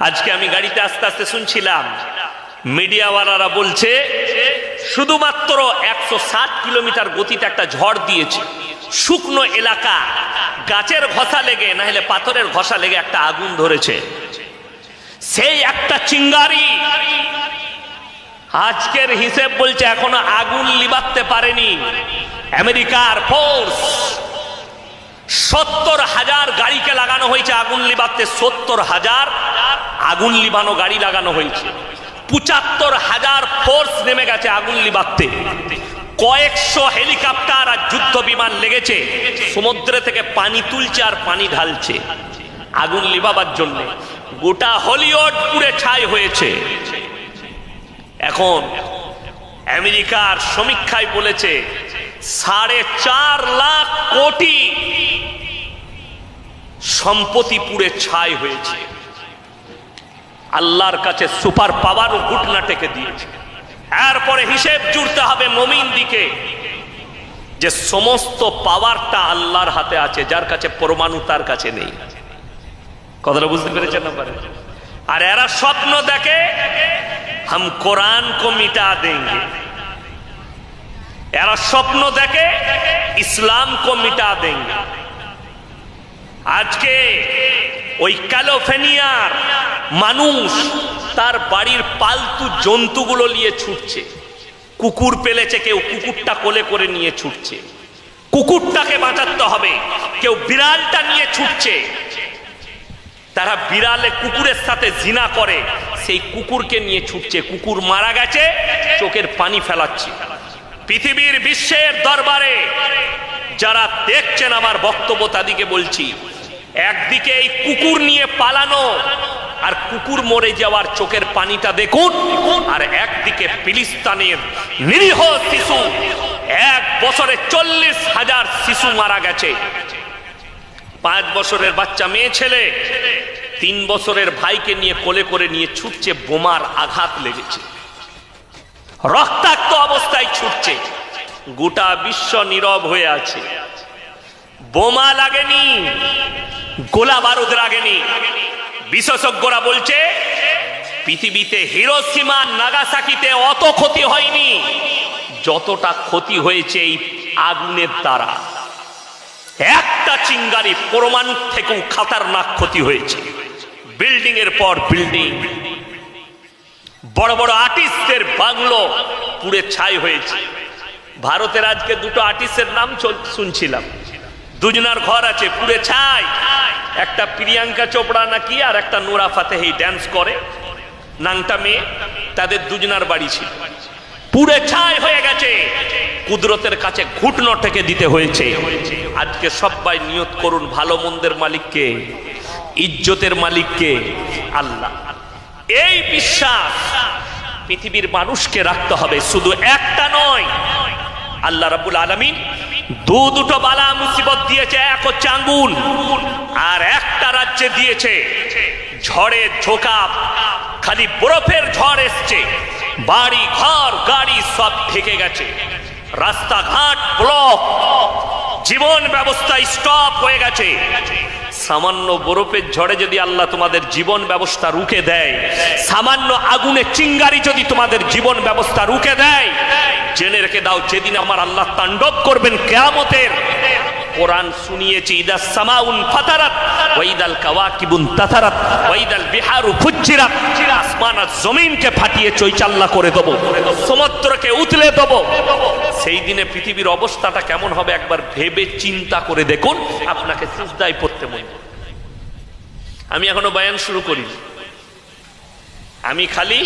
আজকে আমি গাড়িতে আস্তে আস্তে শুনছিলাম। মিডিয়াওয়ালারা বলছে, শুধুমাত্র একশো ষাট কিলোমিটার গতিতে একটা ঝড় দিয়েছে। শুকনো এলাকা, গাছের ঘষা লেগে না হলে পাথরের ঘষা লেগে একটা আগুন ধরেছে। সেই একটা চিঙ্গারি আজকের হিসেব বলছে এখনও আগুন লিবাতে পারেনি। আমেরিকার ফোর্স। সত্তর হাজার গাড়িকে লাগানো হয়েছে আগুন লিবাতে, সত্তর হাজার আগুন লিবানো গাড়ি লাগানো হয়েছে। পঁচাত্তর হাজার ফোর্স নেমে গেছে আগুন লিবাতে। কয়েকশো হেলিকপ্টার আর যুদ্ধ বিমান লেগেছে। সমুদ্রে থেকে পানি তুলছে আর পানি ঢালছে। আগুন লিবাবার জন্য গোটা হলিউড পুড়ে ছাই হয়েছে। এখন আমেরিকার সমীক্ষায় বলেছে সাড়ে চার লাখ কোটি সম্পত্তি পুরে ছাই হয়েছে। আল্লাহর কাছে সুপার পাওয়ার ঘুটনা টেকে দিয়েছে। এরপরে হিসেব জুড়তে হবে মমিন দিকে যে সমস্ত পাওয়ারটা আল্লাহর হাতে আছে, যার কাছে পরমাণু তার কাছে নেই। কথাটা বুঝতে পেরেছেন না পারে? আর এরা স্বপ্ন দেখে, হাম কোরআন কো মিটা এরা স্বপ্ন দেখে ইসলাম কো মিটা দেंगे আজকে ওই ক্যালোফেনিয়ার মানুষ তার বাড়ির পালতু জন্তুগুলো নিয়ে ছুটছে। কুকুর পেলেছে, কেউ কুকুরটা কোলে করে নিয়ে ছুটছে। কুকুরটাকে বাঁচাতে হবে, কেউ বিড়ালটা নিয়ে ছুটছে। তারা বিড়ালে কুকুরের সাথে জিনা করে, সেই কুকুরকে নিয়ে ছুটছে। কুকুর মারা গেছে, চোখের পানি ফেলাচ্ছে। পৃথিবীর বিশ্বের দরবারে যারা দেখছেন আমার বক্তব্য তাদিকে বলছি, একদিকে এই কুকুর নিয়ে পালানো আর কুকুর মরে যাওয়ার চোখের পানিটা দেখুন, আর একদিকে ফিলিস্তানের নিরীহ শিশু, এক বছরে চল্লিশ হাজার শিশু মারা গেছে। পাঁচ বছরের বাচ্চা মেয়ে ছেলে, তিন বছরের ভাইকে নিয়ে কোলে করে নিয়ে ছুটছে, বোমার আঘাত লেগেছে। রক্তাক্ত অবস্থায় ছুটছে। গোটা বিশ্ব নীরব হয়ে আছে। বোমা লাগেনি, গোলা বারুদ লাগেনি। বিশেষজ্ঞরা বলছে, পৃথিবীতে হিরোসীমা নাগাসাকিতে অত ক্ষতি হয়নি। যতটা ক্ষতি হয়েছে এই আগুনের দ্বারা। একটা চিঙ্গারি পরমাণু থেকেও খাতারনাক ক্ষতি হয়েছে। বিল্ডিং এর পর বিল্ডিং বড় বড় আর্টিস্টের বাংলো পুড়ে ছাই হয়েছে। ভারতের আজকে দুটো আর্টিস্টের নাম শুনছিলাম। দুজনার ঘর আছে পুড়ে ছাই। একটা প্রিয়াঙ্কা চোপড়া নাকি আর একটা নোরা ফাতেহি ড্যান্স করে। নাংটা মেয়ে, তাদের দুজনার বাড়ি ছিল। পুড়ে ছাই হয়ে গেছে। কুদরতের কাছে ঘুটনো টেকে দিতে হয়েছে। আজকে সবাই নিয়ত করুন ভালো মন্দের মালিককে, ইজ্জতের মালিককে, আল্লাহ। এই বিশ্বাস পৃথিবীর মানুষকে রাখতে হবে, শুধু একটা নয়। আল্লাহ রাবুল আলমিন দু দুটো বালা মুসিবত দিয়েছে, এক হচ্ছে আঙ্গুন আর একটা রাজ্যে দিয়েছে, ঝড়ের ঝোঁকা, খালি বরফের ঝড় এসছে, বাড়ি, ঘর, গাড়ি সব ঢেকে গেছে, রাস্তাঘাট ব্লক জীবন ব্যবস্থা স্টপ হয়ে গেছে সামান্য বরফের ঝড়ে যদি আল্লাহ তোমাদের জীবন ব্যবস্থা রুখে দেয়, সামান্য আগুনে চিঙ্গারি যদি তোমাদের জীবন ব্যবস্থা রুখে দেয়, জেনে রেখে দাও, যেদিন আমার আল্লাহ তাণ্ডব করবেন কেয়ামতের। কোরআন শুনিয়েছি সামাউন ফাতারাত আসমান আর জমিনকে ফাটিয়ে চৈচাল্লা করে সেই দিনে পৃথিবীর অবস্থাটা কেমন হবে একবার ভেবে চিন্তা করে দেখুন। আপনাকে সিজদায় পড়তে মন। আমি এখনও বয়ান শুরু করি। আমি খালি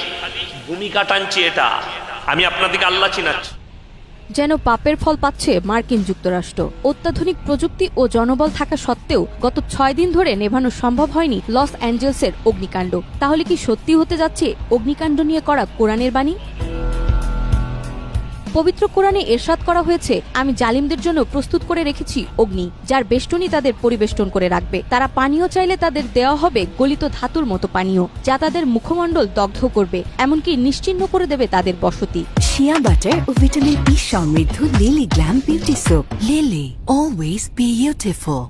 ভূমিকা টানছি এটা। আমি আপনাদেরকে আল্লাহ চিনাচ্ছি। যেন পাপের ফল পাচ্ছে মার্কিন যুক্তরাষ্ট্র। অত্যাধুনিক প্রযুক্তি ও জনবল থাকা সত্ত্বেও গত ছয় দিন ধরে নেভানো সম্ভব হয়নি লস অ্যাঞ্জেলসের অগ্নিকাণ্ড। তাহলে কি সত্যি হতে যাচ্ছে অগ্নিকাণ্ড নিয়ে করা কোরআনের বাণী? পবিত্র কোরআনে এরশাদ করা হয়েছে, আমি জালিমদের জন্য প্রস্তুত করে রেখেছি অগ্নি, যার বেষ্টনী তাদের পরিবেষ্টন করে রাখবে। তারা পানীয় চাইলে তাদের দেওয়া হবে গলিত ধাতুর মতো পানীয়, যা তাদের মুখমণ্ডল দগ্ধ করবে, এমনকি নিশ্চিহ্ন করে দেবে তাদের বসতি। শিয়া বাটার ও ভিটামিন ই সমৃদ্ধ Lily glam beauty soap. Lily always beautiful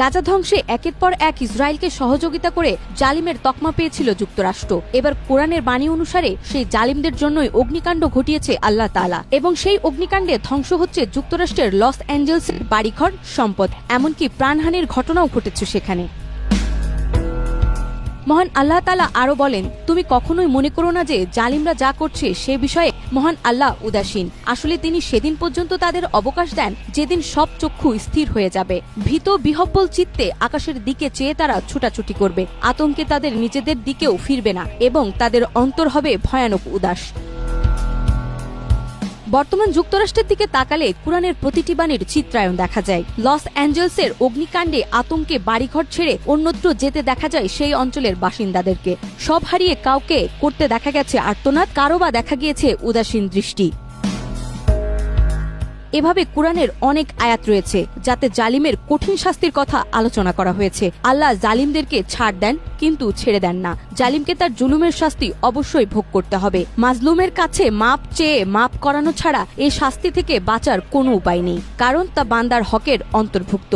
Gaza ধ্বংসে একের পর এক ইসরায়েলকে সহযোগিতা করে জালিমের তকমা পেয়েছিল যুক্তরাষ্ট্র। এবার কোরআনের বাণী অনুসারে সেই জালিমদের জন্যই অগ্নিকাণ্ড ঘটিয়েছে আল্লাহ তালা এবং সেই অগ্নিকাণ্ডে ধ্বংস হচ্ছে যুক্তরাষ্ট্রের লস অ্যাঞ্জেলসের বাড়িঘর, সম্পদ, এমনকি প্রাণহানির ঘটনাও ঘটেছে সেখানে। মহান আল্লাহ তালা আরও বলেন, তুমি কখনোই মনে করো না যে জালিমরা যা করছে সে বিষয়ে মহান আল্লাহ উদাসীন। আসলে তিনি সেদিন পর্যন্ত তাদের অবকাশ দেন, যেদিন সব চক্ষু স্থির হয়ে যাবে। ভীত বিহব্বল চিত্তে আকাশের দিকে চেয়ে তারা ছুটাছুটি করবে। আতঙ্কে তাদের নিজেদের দিকেও ফিরবে না, এবং তাদের অন্তর হবে ভয়ানক উদাস। বর্তমান যুক্তরাষ্ট্রের দিকে তাকালে কোরআনের প্রতিটি বাণীর চিত্রায়ন দেখা যায়। লস অ্যাঞ্জেলসের অগ্নিকাণ্ডে আতঙ্কে বাড়িঘর ছেড়ে অন্যত্র যেতে দেখা যায় সেই অঞ্চলের বাসিন্দাদেরকে। সব হারিয়ে কাউকে করতে দেখা গেছে আর্তনাদ, কারও বা দেখা গিয়েছে উদাসীন দৃষ্টি। এভাবে কোরআনের অনেক আয়াত রয়েছে, যাতে জালিমের কঠিন শাস্তির কথা আলোচনা করা হয়েছে। আল্লাহ জালিমদেরকে ছাড় দেন, কিন্তু ছেড়ে দেন না। জালিমকে তার জুলুমের শাস্তি অবশ্যই ভোগ করতে হবে। মাজলুমের কাছে মাপ চেয়ে মাপ করানো ছাড়া এই শাস্তি থেকে বাঁচার কোনো উপায় নেই, কারণ তা বান্দার হকের অন্তর্ভুক্ত।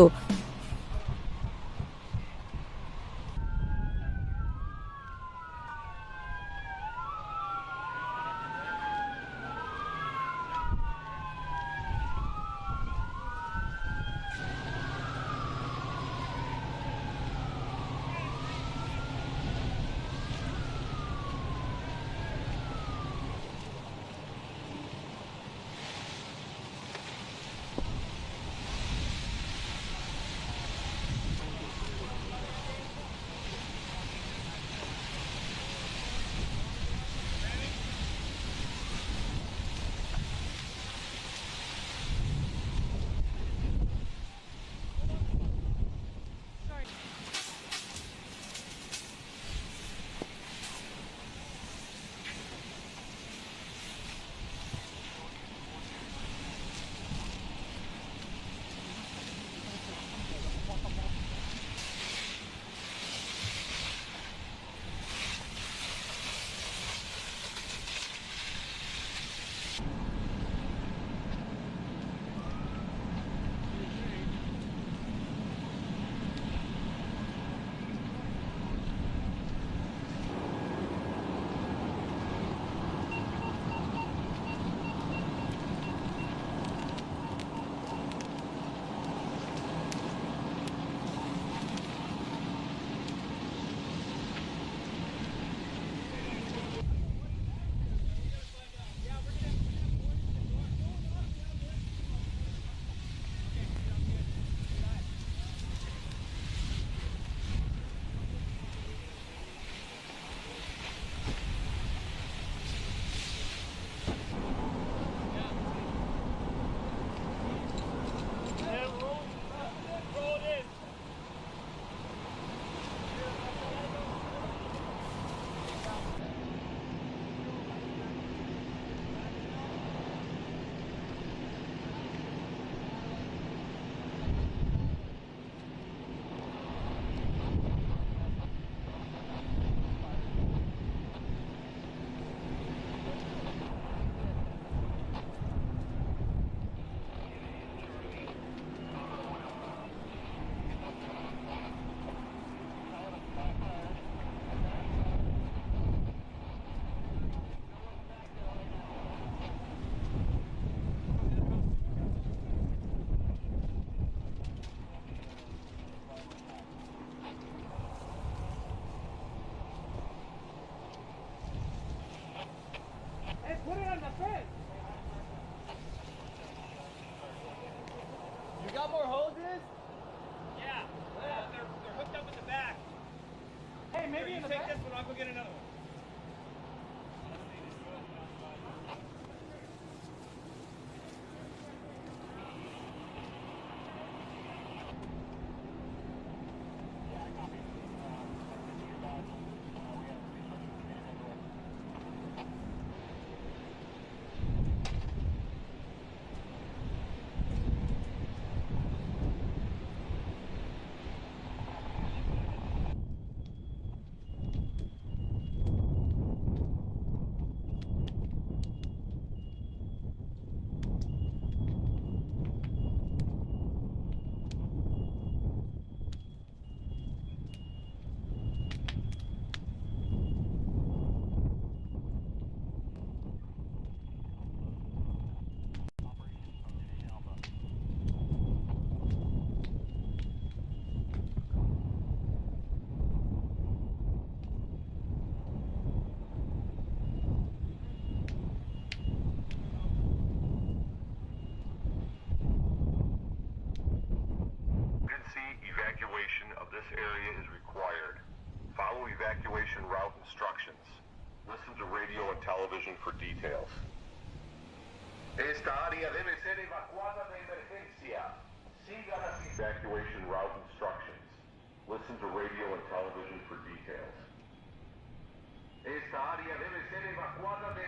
Television for details. Esta área debe ser evacuada de emergencia. Siga las evacuation route instructions. Listen to radio and television for details. Esta área debe ser evacuada de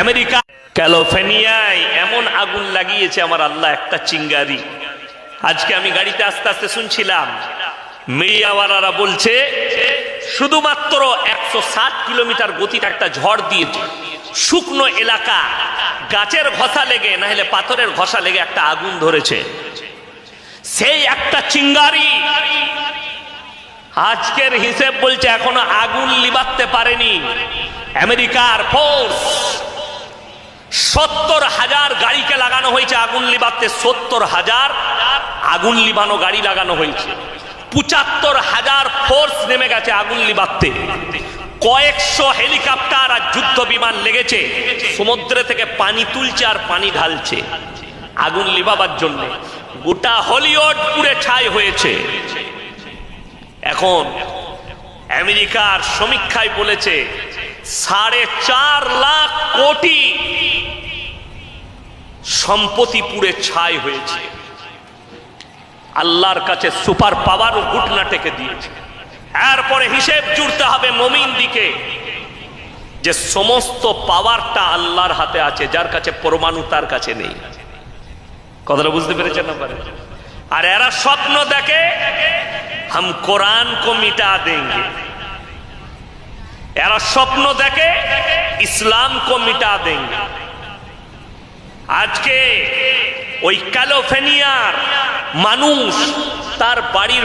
America, ক্যালিফোর্নিয়ায় এমন আগুন লাগিয়েছে আমার আল্লাহ একটা চিঙ্গারি। আজকে আমি গাড়িতে আস্তে আস্তে শুনছিলাম মিডিয়াওয়ালারা বলছে, শুধুমাত্র একশো ষাট কিলোমিটার গতিতে একটা ঝড় দিয়ে শুকনো এলাকা, গাছের ঘষা লেগে না হলে পাথরের ঘষা লেগে একটা আগুন ধরেছে। সেই একটা চিঙ্গারি আজকের হিসেব বলছে এখনও আগুন লিবাতে পারেনি। আমেরিকার ফোর্স। সত্তর হাজার গাড়িকে লাগানো হয়েছে আগুন লিবাতে সত্তর হাজার আগুন লিবানো গাড়ি লাগানো হয়েছে। পঁচাত্তর হাজার ফোর্স নেমে গেছে আগুন লিবাতে কয়েকশো হেলিকপ্টার আর যুদ্ধ বিমান লেগেছে। সমুদ্রে থেকে পানি তুলছে আর পানি ঢালছে। আগুন লিবাবার জন্য গোটা হলিউড পুড়ে ছাই হয়েছে। এখন আমেরিকার সমীক্ষায় বলেছে সাড়ে চার লাখ কোটি সম্পত্তি পুড়ে ছাই হয়েছে। আল্লাহর কাছে সুপার পাওয়ার ও ঘুটনা টেকে দিয়েছে। এরপরে হিসেব জুড়তে হবে মমিন দিকে যে সমস্ত পাওয়ারটা আল্লাহর হাতে আছে, যার কাছে পরমাণু তার কাছে নেই। কথাটা বুঝতে পেরেছেন আর এরা স্বপ্ন দেখে हम कुरान কো মিটা देंगे। এরা স্বপ্ন দেখে ইসলাম কো মিটা দেঙ্গে আজকে ওই ক্যালোফেনিয়ার মানুষ তার বাড়ির